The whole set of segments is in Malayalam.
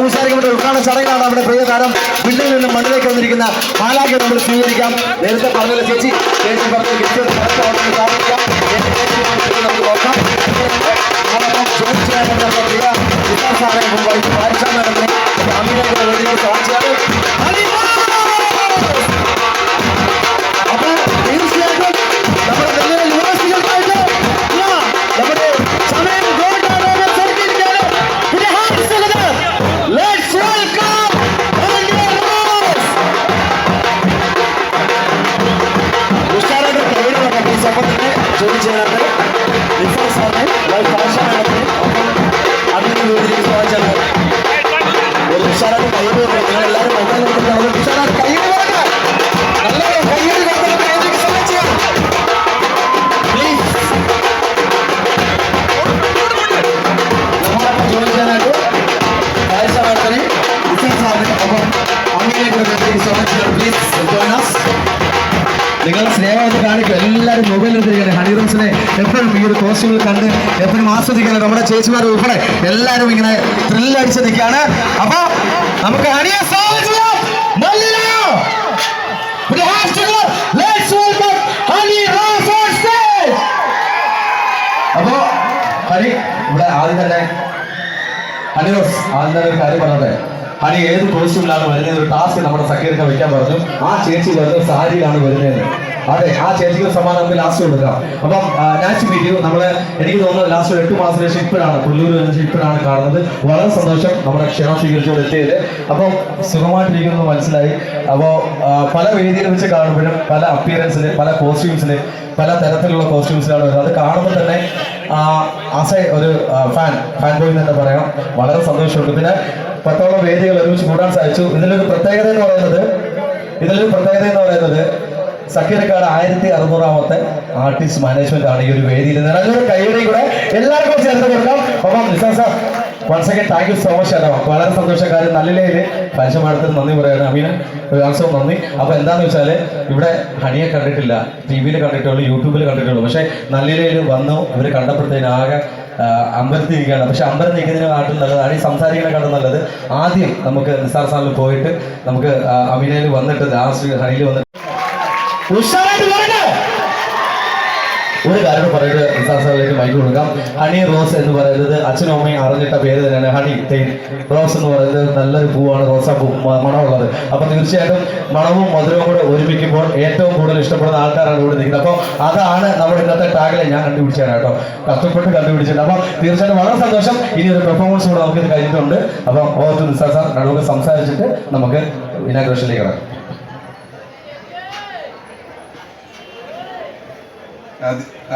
ഔപചാരികമായിട്ട് ഉദ്ഘാടന ചടങ്ങാണ് നമ്മുടെ പ്രിയ താരം. പിന്നിൽ നിന്നും മണ്ണിലേക്ക് വന്നിരിക്കുന്ന ആലാഖ്യം നമ്മൾ സ്വീകരിക്കാം. നേരത്തെ പറഞ്ഞല്ലോ ചേച്ചി. ചേച്ചി പറഞ്ഞു തന്നെ ചോദിച്ചതിനകത്ത് നിസാർ സാറിനെ ലൈവ് ഫാഷൻ നടത്തി അതിന് വേദിയിലേക്ക് സ്വാഗതം ഒരു ഉഷാറായിട്ട് കൈയിടുന്നുണ്ട് നിങ്ങൾ എല്ലാവരും മൊബൈൽ നോക്കുന്നത് ഉഷാറായിട്ട് കൈയിടുന്നുണ്ട് നല്ലൊരു കൈയ്യടി കൊടുത്ത് വേദിക്ക് സ്വാഗതം ചെയ്യാം പ്ലീസ് നമ്മളൊപ്പം ചോദിക്കാനായിട്ട് കാഴ്ച വാർത്തനെ നിസാർ സാറിനെ ഒപ്പം അമ്മയിലേക്ക് വേദിക്ക് സ്വാഗതം ചെയ്യാം പ്ലീസ് join us. നിങ്ങൾ സ്നേഹമായിട്ട് കാണിക്കും എല്ലാവരും മൊബൈൽ എടുത്തിരിക്കുകയാണ് ഹണി റോസിനെ എപ്പോഴും ഈ ഒരു കോസ്റ്റ്യൂമിൽ കണ്ട് എപ്പോഴും ആസ്വദിക്കുന്നത് നമ്മുടെ ചേച്ചിമാർ ഉൾപ്പെടെ എല്ലാവരും ഇങ്ങനെ ത്രില്ലടിച്ച് നിൽക്കുകയാണ് അപ്പൊ നമുക്ക് ഹണിയെ. അപ്പോ ഹണി ഇവിടെ ആദ്യം തന്നെ ഹണി ആദ്യം തന്നെ ഒരു കാര്യം പറഞ്ഞത്. ഹണി ഏത് കോസ്റ്റ്യൂമിലാണ് വരുന്നത് ഒരു ടാസ്ക് നമ്മുടെ സഖ്യർക്ക് വെക്കാൻ പറഞ്ഞു. ആ ചേച്ചി വരുന്ന സാരിയിലാണ് വരുന്നത് അതെ ആ ചേച്ചിക്ക് നമുക്ക് ലാസ്റ്റ് കൊടുക്കാം അപ്പം നാച്ച് വീഡിയോ നമ്മൾ എനിക്ക് തോന്നുന്നത് ലാസ്റ്റ് എട്ട് മാസത്തിന് ശേഷം ഇപ്പോഴാണ് പുല്ലൂർ ശേഷം ഇപ്പോഴാണ് കാണുന്നത്. വളരെ സന്തോഷം നമ്മുടെ ക്ഷണം സ്വീകരിച്ചുകൊണ്ട് എത്തിയത്. അപ്പം സുഖമായിട്ടിരിക്കുന്നത് മനസ്സിലായി. അപ്പോൾ പല വേദിയിൽ വെച്ച് കാണുമ്പോഴും പല അപ്പിയറൻസിൽ പല കോസ്റ്റ്യൂംസിൽ പല തരത്തിലുള്ള കോസ്റ്റ്യൂംസിലാണ് വരുന്നത്. അത് കാണുമ്പോൾ തന്നെ ആസ് ഒരു ഫാൻ ഫാൻ ബോയ് എന്ന് തന്നെ പറയാം. വളരെ സന്തോഷമുണ്ട്. പിന്നെ പത്തോളം വേദികൾ ഒരുമിച്ച് കൂടാൻ സാധിച്ചു. ഇതിലൊരു പ്രത്യേകത എന്ന് പറയുന്നത് ഇതിലൊരു പ്രത്യേകത എന്ന് പറയുന്നത് സക്കീരക്കാട് ആയിരത്തി അറുന്നൂറാമത്തെ ആർട്ടിസ്റ്റ് മാനേജ്മെന്റ് ആണ് ഈ ഒരു വേദിയിൽ നല്ലൊരു കൈയുടെ കൂടെ എല്ലാവർക്കും ചേർത്ത് കൊടുക്കാം. അപ്പം Nizam sir thank you so much അല്ലോ വളരെ സന്തോഷക്കാരൻ നല്ലിലയിൽ മാഡത്തിന് നന്ദി പറയാണ് അമീന വികാസവും നന്ദി. അപ്പൊ എന്താന്ന് വെച്ചാൽ ഇവിടെ ഹണിയെ കണ്ടിട്ടില്ല. ടി വിയിൽ കണ്ടിട്ടുള്ളൂ യൂട്യൂബിൽ കണ്ടിട്ടുള്ളൂ. പക്ഷെ നല്ലിലയിൽ വന്നു. ഇവർ കണ്ടപ്പോഴത്തേനും ആകെ അമ്പലത്തിൽ ഇരിക്കുകയാണ്. പക്ഷെ അമ്പലം നിൽക്കുന്നതിനെക്കാട്ടും നല്ലത് സംസാരിക്കുന്ന സംസാരിക്കുന്നതിനെക്കാട്ടും നല്ലത് ആദ്യം നമുക്ക് നിസാർ സാറിൽ പോയിട്ട് നമുക്ക് അമീനയിൽ വന്നിട്ട് ലാസ്റ്റ് ഹണിയിൽ വന്നിട്ട് ഒരു കാര്യം പറയുന്നത് നിസാർ സാറിലേക്ക് മൈക്ക് കൊടുക്കാം. ഹണി റോസ് എന്ന് പറയുന്നത് അച്ഛനും അമ്മയും അറിഞ്ഞിട്ട പേര് തന്നെയാണ് ഹണി. തേൻ റോസ് എന്ന് പറയുന്നത് നല്ലൊരു പൂവാണ് റോസാപ്പൂ മണമുള്ളത്. അപ്പൊ തീർച്ചയായിട്ടും മണവും മധുരവും കൂടെ ഒരുമിക്കുമ്പോൾ ഏറ്റവും കൂടുതൽ ഇഷ്ടപ്പെടുന്ന ആൾക്കാരാണ് ഇവിടെ നിൽക്കുന്നത്. അപ്പോൾ അതാണ് നമ്മുടെ ഇന്നത്തെ ടാഗിലെ ഞാൻ കണ്ടുപിടിച്ചാണ് കേട്ടോ. കഷ്ടപ്പെട്ട് കണ്ടുപിടിച്ചിട്ടുണ്ട്. അപ്പം തീർച്ചയായിട്ടും വളരെ സന്തോഷം. ഇനി ഒരു പെർഫോമൻസ് കൂടെ നമുക്ക് ഇത് കഴിഞ്ഞിട്ടുണ്ട്. അപ്പം ഓ ടു നിസാർ സാർ നമുക്ക് സംസാരിച്ചിട്ട് നമുക്ക് ഇനാഗ്രേഷനിലേക്ക് കിടക്കാം.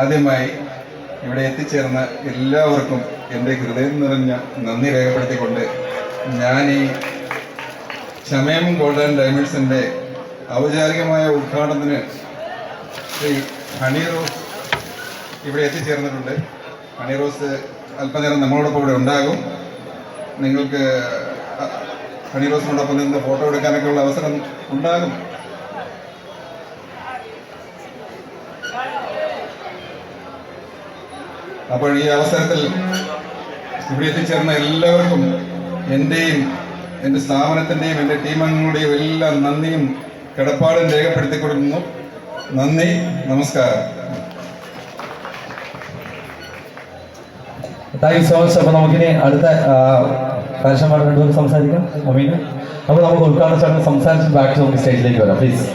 ആദ്യമായി ഇവിടെ എത്തിച്ചേർന്ന എല്ലാവർക്കും എന്റെ ഹൃദയം നിറഞ്ഞ നന്ദി രേഖപ്പെടുത്തിക്കൊണ്ട് ഞാൻ ഈ ചമയം ഗോൾഡൻ ഡയമണ്ട്സിന്റെ ഔപചാരികമായ ഉദ്ഘാടനത്തിന് ശ്രീ ഹണി റോസ് ഇവിടെ എത്തിച്ചേർന്നിട്ടുണ്ട്. ഹണി റോസ് അല്പനേരം നമ്മളോടൊപ്പം ഇവിടെ ഉണ്ടാകും. നിങ്ങൾക്ക് ഹണി റോസിനോടൊപ്പം നിന്ന് ഫോട്ടോ എടുക്കാനൊക്കെ ഉള്ള അവസരം ഉണ്ടാകും. അപ്പോൾ ഈ അവസരത്തിൽ ഇവിടെ എത്തിച്ചേർന്ന എല്ലാവർക്കും എന്റെയും എന്റെ സ്ഥാപനത്തിന്റെയും എന്റെ ടീമംഗങ്ങളുടെയും എല്ലാം നന്ദിയും കടപ്പാടും രേഖപ്പെടുത്തി കൊടുക്കുന്നു നന്ദി നമസ്കാരം. Thank you so much. അപ്പോൾ നമുക്കിനി അടുത്ത പരസ്യമായിട്ട് രണ്ടുപേർക്ക് സംസാരിക്കാം. അമീന അപ്പോൾ നമുക്ക് ഉദ്ഘാടന ചടങ്ങ് സംസാരിച്ച് ബാക്ക് നമുക്ക് സ്റ്റേജിലേക്ക് വരാം. പ്ലീസ്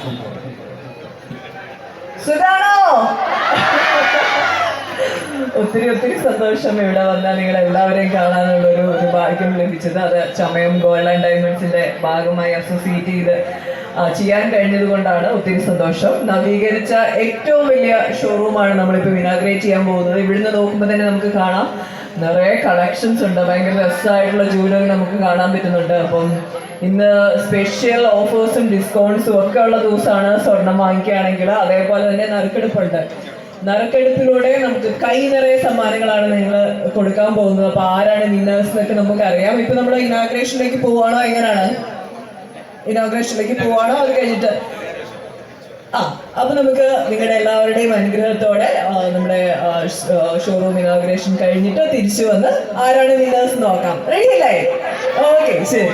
സുഖാണോ ഒത്തിരി ഒത്തിരി സന്തോഷം ഇവിടെ വന്നാൽ നിങ്ങൾ എല്ലാവരെയും കാണാനുള്ള ഒരു ഒരു ഭാഗ്യം ലഭിച്ചത്. അത് ചമയം ഗോൾഡ് ആൻഡ് ഡയമണ്ട്സിന്റെ ഭാഗമായി അസോസിയേറ്റ് ചെയ്ത് ചെയ്യാൻ കഴിഞ്ഞത് കൊണ്ടാണ് ഒത്തിരി സന്തോഷം. നവീകരിച്ച ഏറ്റവും വലിയ ഷോറൂമാണ് നമ്മളിപ്പോൾ ഇനാഗ്രേറ്റ് ചെയ്യാൻ പോകുന്നത്. ഇവിടുന്ന് നോക്കുമ്പോൾ തന്നെ നമുക്ക് കാണാം. നിറയെ കളക്ഷൻസ് ഉണ്ട്. ഭയങ്കര രസമായിട്ടുള്ള ജൂലറി നമുക്ക് കാണാൻ പറ്റുന്നുണ്ട്. അപ്പം ഇന്ന് സ്പെഷ്യൽ ഓഫേഴ്സും ഡിസ്കൗണ്ട്സും ഒക്കെ ഉള്ള ദിവസമാണ് സ്വർണം വാങ്ങിക്കുകയാണെങ്കിൽ അതേപോലെ തന്നെ നറുക്കെടുപ്പുണ്ട്. നറുക്കെടുപ്പിലൂടെ നമുക്ക് കൈ നിറയെ സമ്മാനങ്ങളാണ് നിങ്ങൾ കൊടുക്കാൻ പോകുന്നത്. അപ്പൊ ആരാണ് വിന്നേഴ്സ് എന്നൊക്കെ നമുക്ക് അറിയാം ഇപ്പൊ നമ്മൾ ഇനാഗ്രേഷനിലേക്ക് പോവാണോ? എങ്ങനെയാണ്? ഇനാഗ്രേഷനിലേക്ക് പോവാണോ? അത് കഴിഞ്ഞിട്ട് ആ അപ്പൊ നമുക്ക് നിങ്ങളുടെ എല്ലാവരുടെയും അനുഗ്രഹത്തോടെ നമ്മുടെ ഷോറൂം ഇനാഗ്രേഷൻ കഴിഞ്ഞിട്ട് തിരിച്ചു വന്ന് ആരാണ് വിന്നേഴ്സ് നോക്കാം. റെഡി അല്ലേ? ഓക്കെ ശരി.